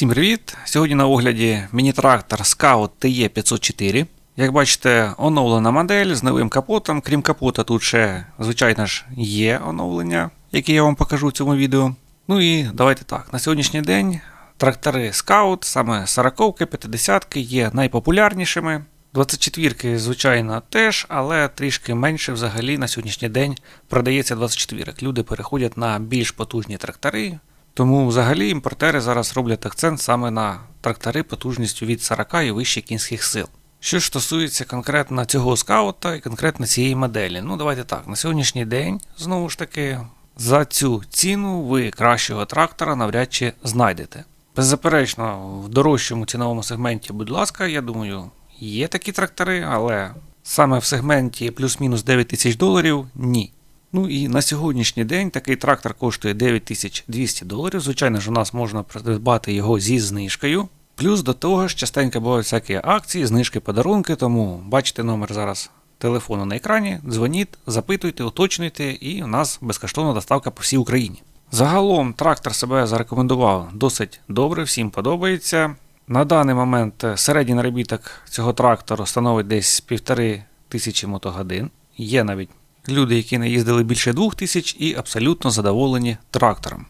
Всім привіт! Сьогодні на огляді міні-трактор Scout TE504. Як бачите, оновлена модель з новим капотом. Крім капота, тут ще, звичайно ж, є оновлення, яке я вам покажу в цьому відео. Ну і давайте так. На сьогоднішній день трактори Scout, саме 40-ки, 50-ки, є найпопулярнішими. 24-ки, звичайно, теж, але трішки менше взагалі на сьогоднішній день продається 24 Люди переходять на більш потужні трактори. Тому взагалі імпортери зараз роблять акцент саме на трактори потужністю від 40 і вище кінських сил. Що ж стосується конкретно цього скаута і конкретно цієї моделі, ну давайте так, на сьогоднішній день, знову ж таки, за цю ціну ви кращого трактора навряд чи знайдете. Беззаперечно, в дорожчому ціновому сегменті, будь ласка, я думаю, є такі трактори, але саме в сегменті плюс-мінус 9 тисяч доларів ні. Ну і на сьогоднішній день такий трактор коштує 9200 доларів. Звичайно ж, у нас можна придбати його зі знижкою. Плюс до того ж, частенько бувають всякі акції, знижки, подарунки, тому бачите номер зараз телефону на екрані, дзвоніть, запитуйте, уточнюйте, і у нас безкоштовна доставка по всій Україні. Загалом трактор себе зарекомендував досить добре, всім подобається. На даний момент середній наробіток цього трактору становить десь півтори тисячі мотогодин. Є навіть люди, які не їздили більше двох тисяч і абсолютно задоволені трактором.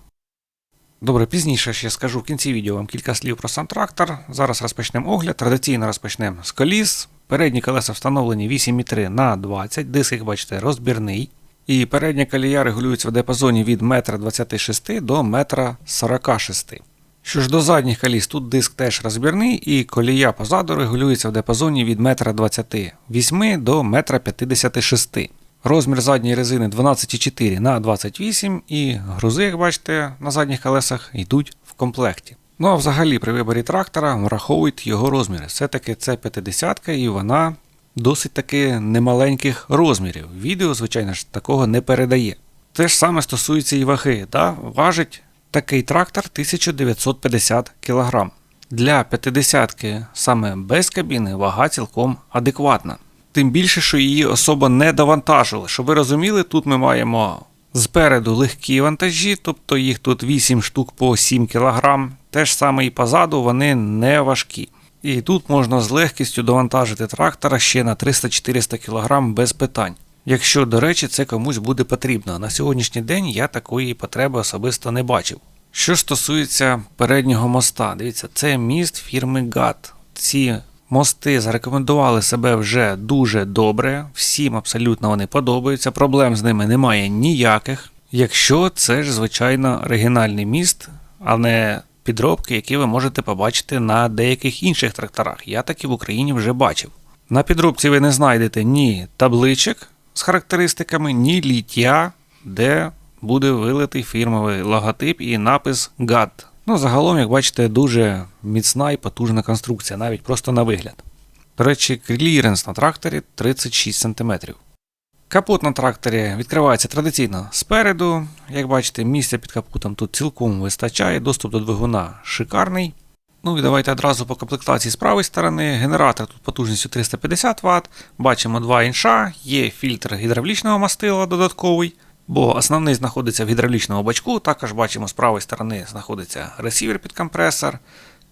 Добре, пізніше ще скажу в кінці відео вам кілька слів про сам трактор. Зараз розпочнемо огляд. Традиційно розпочнемо з коліс. Передні колеса встановлені 8,3 на 20 диск, як бачите, розбірний. І передня колія регулюється в диапазоні від 1,26 м до 1,46 м. Що ж до задніх коліс, тут диск теж розбірний, і колія позаду регулюється в диапазоні від 1,28 м до 1,56 м. Розмір задньої резини 12,4 на 28 і грузи, як бачите, на задніх колесах йдуть в комплекті. Ну а взагалі при виборі трактора враховують його розміри. Все-таки це 50 і вона досить таки немаленьких розмірів. Відео, звичайно ж, такого не передає. Те ж саме стосується і ваги. Да? Важить такий трактор 1950 кг. Для 50-ки саме без кабіни вага цілком адекватна. Тим більше, що її особа не довантажили. Щоб ви розуміли, тут ми маємо спереду легкі вантажі, тобто їх тут 8 штук по 7 кг. Те ж саме і позаду вони не важкі. І тут можна з легкістю довантажити трактора ще на 300-400 кг без питань. Якщо, до речі, це комусь буде потрібно. На сьогоднішній день я такої потреби особисто не бачив. Що стосується переднього моста, дивіться, це міст фірми GAT. Ці Мости зарекомендували себе вже дуже добре, всім абсолютно вони подобаються, проблем з ними немає ніяких. Якщо це ж, звичайно, оригінальний міст, а не підробки, які ви можете побачити на деяких інших тракторах. Я такі в Україні вже бачив. На підробці ви не знайдете ні табличок з характеристиками, ні ліття, де буде вилитий фірмовий логотип і напис GAD. Ну, загалом, як бачите, дуже міцна і потужна конструкція, навіть просто на вигляд. До речі, кліренс на тракторі 36 см. Капот на тракторі відкривається традиційно спереду. Як бачите, місця під капотом тут цілком вистачає, доступ до двигуна шикарний. Ну і давайте одразу по комплектації з правої сторони. Генератор тут потужністю 350 Вт. Бачимо два інша, є фільтр гідравлічного мастила додатковий бо основний знаходиться в гідравлічному бачку. Також бачимо, з правої сторони знаходиться ресівер під компресор.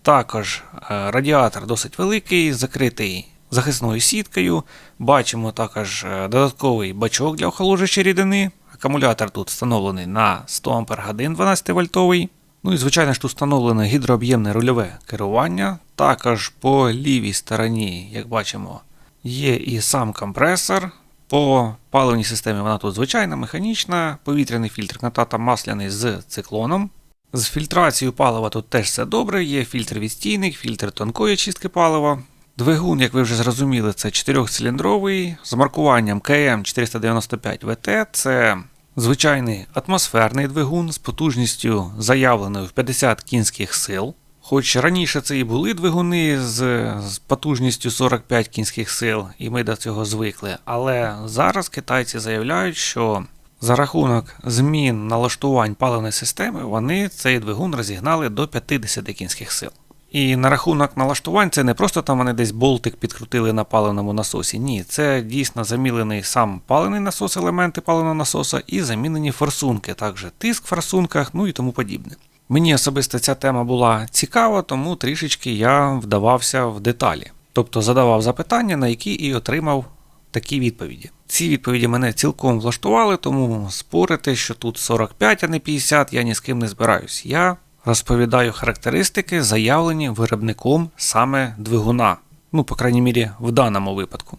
Також е, радіатор досить великий, закритий захисною сіткою. Бачимо також е, додатковий бачок для охолоджуючої рідини. Акумулятор тут встановлений на 100 Ах 12 вольтовий. Ну і, звичайно ж, тут встановлене гідрооб'ємне рульове керування. Також по лівій стороні, як бачимо, є і сам компресор. По паливній системі вона тут звичайна, механічна, повітряний фільтр натата масляний з циклоном. З фільтрацією палива тут теж все добре, є фільтр відстійник, фільтр тонкої чистки палива. Двигун, як ви вже зрозуміли, це 4-циліндровий з маркуванням КМ495ВТ. Це звичайний атмосферний двигун з потужністю заявленою в 50 кінських сил. Хоч раніше це і були двигуни з, з потужністю 45 кінських сил, і ми до цього звикли. Але зараз китайці заявляють, що за рахунок змін налаштувань паливної системи вони цей двигун розігнали до 50 кінських сил. І на рахунок налаштувань це не просто там вони десь болтик підкрутили на паливному насосі. Ні, це дійсно замілений сам паливний насос, елементи паливного насоса і замінені форсунки, також тиск в форсунках, ну і тому подібне. Мені особисто ця тема була цікава, тому трішечки я вдавався в деталі. Тобто задавав запитання, на які і отримав такі відповіді. Ці відповіді мене цілком влаштували, тому спорити, що тут 45, а не 50, я ні з ким не збираюсь. Я розповідаю характеристики, заявлені виробником саме двигуна. Ну, по крайній мірі, в даному випадку.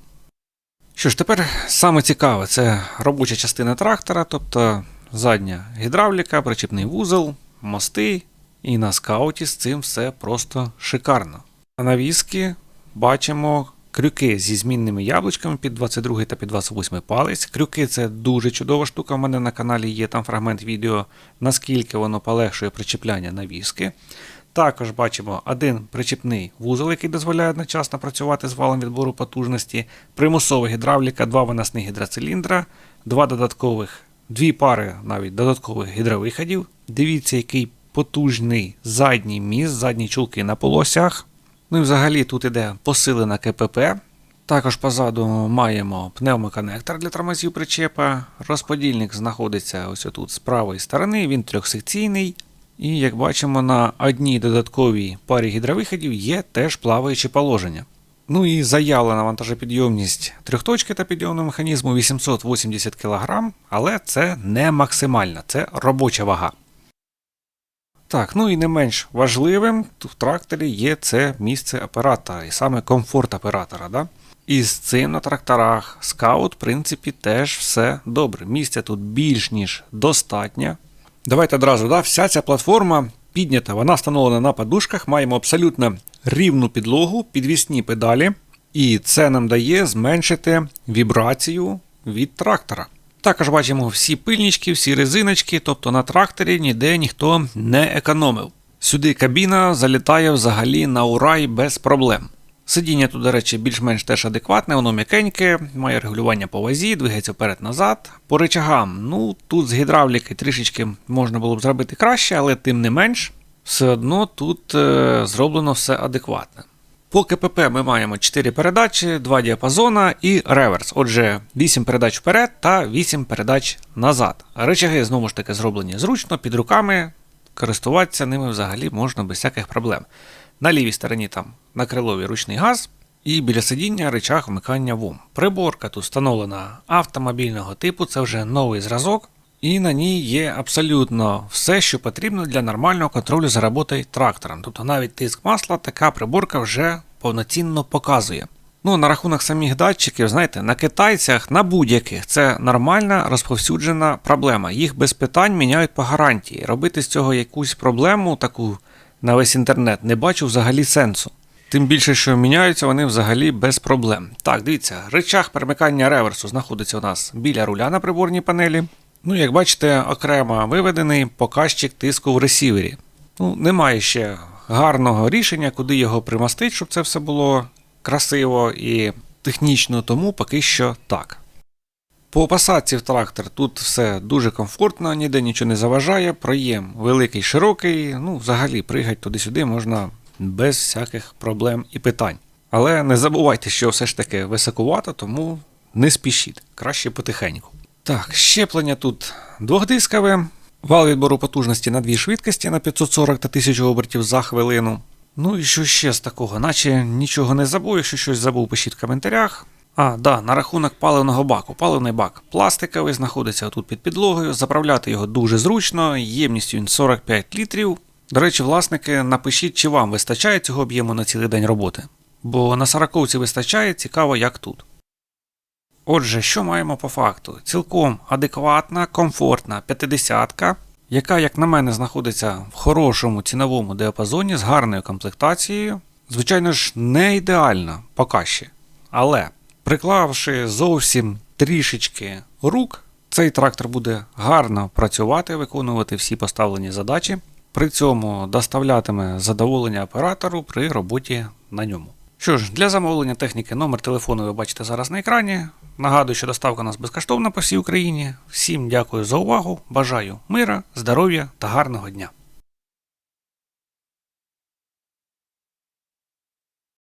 Що ж, тепер саме цікаве це робоча частина трактора, тобто задня гідравліка, причіпний вузол, мости. І на скауті з цим все просто шикарно. На навіски бачимо крюки зі змінними яблучками під 22 та під 28 палець. Крюки це дуже чудова штука. У мене на каналі є там фрагмент відео, наскільки воно полегшує причіпляння навіски. Також бачимо один причіпний вузол, який дозволяє одночасно працювати з валом відбору потужності, примусова гідравліка, два виносних гідроциліндра, два додаткових, дві пари навіть додаткових гідровиходів. Дивіться, який потужний задній міст, задні чулки на полосях. Ну і взагалі тут іде посилена КПП. Також позаду маємо пневмоконектор для тормозів причепа. Розподільник знаходиться ось отут з правої сторони, він трьохсекційний. І як бачимо, на одній додатковій парі гідровиходів є теж плаваючі положення. Ну і заявлена вантажопідйомність трьохточки та підйомного механізму 880 кг, але це не максимальна, це робоча вага. Так, ну і не менш важливим в тракторі є це місце оператора, і саме комфорт оператора. Да? І з цим на тракторах скаут, в принципі, теж все добре. Місця тут більш ніж достатньо. Давайте одразу, да, вся ця платформа піднята, вона встановлена на подушках, маємо абсолютно рівну підлогу, підвісні педалі, і це нам дає зменшити вібрацію від трактора. Також бачимо всі пильнички, всі резиночки, тобто на тракторі ніде ніхто не економив. Сюди кабіна залітає взагалі на ура і без проблем. Сидіння тут, до речі, більш-менш теж адекватне, воно м'якеньке, має регулювання по вазі, двигається вперед-назад. По речагам, ну тут з гідравліки трішечки можна було б зробити краще, але тим не менш, все одно тут е, зроблено все адекватне. По КПП ми маємо 4 передачі, 2 діапазона і реверс. Отже, 8 передач вперед та 8 передач назад. Речаги знову ж таки зроблені зручно, під руками. Користуватися ними взагалі можна без всяких проблем. На лівій стороні там на крилові ручний газ, і біля сидіння речах вмикання ВОМ. Приборка тут встановлена автомобільного типу, це вже новий зразок, і на ній є абсолютно все, що потрібно для нормального контролю за роботою трактора. Тобто навіть тиск масла така приборка вже повноцінно показує. Ну, на рахунок самих датчиків, знаєте, на китайцях, на будь-яких це нормальна розповсюджена проблема. Їх без питань міняють по гарантії. Робити з цього якусь проблему, таку на весь інтернет, не бачу взагалі сенсу. Тим більше, що міняються вони взагалі без проблем. Так, дивіться, речах перемикання реверсу знаходиться у нас біля руля на приборній панелі. Ну, як бачите, окремо виведений показчик тиску в ресівері. Ну, немає ще гарного рішення, куди його примастити, щоб це все було красиво і технічно, тому поки що так. По посадці в трактор тут все дуже комфортно, ніде нічого не заважає, проєм великий, широкий, ну, взагалі пригати туди-сюди можна без всяких проблем і питань. Але не забувайте, що все ж таки високувато, тому не спішіть, краще потихеньку. Так, щеплення тут двохдискове, вал відбору потужності на дві швидкості на 540 та 1000 обертів за хвилину. Ну і що ще з такого, наче нічого не забув, якщо щось забув, пишіть в коментарях. А, да, на рахунок паливного баку. Паливний бак пластиковий, знаходиться тут під підлогою. Заправляти його дуже зручно, ємністю він 45 літрів. До речі, власники, напишіть, чи вам вистачає цього об'єму на цілий день роботи. Бо на сороковці вистачає, цікаво, як тут. Отже, що маємо по факту? Цілком адекватна, комфортна 50-ка, яка, як на мене, знаходиться в хорошому ціновому діапазоні з гарною комплектацією. Звичайно ж, не ідеальна, поки ще. Але приклавши зовсім трішечки рук, цей трактор буде гарно працювати, виконувати всі поставлені задачі. При цьому доставлятиме задоволення оператору при роботі на ньому. Що ж, для замовлення техніки номер телефону ви бачите зараз на екрані. Нагадую, що доставка у нас безкоштовна по всій Україні. Всім дякую за увагу. Бажаю мира, здоров'я та гарного дня.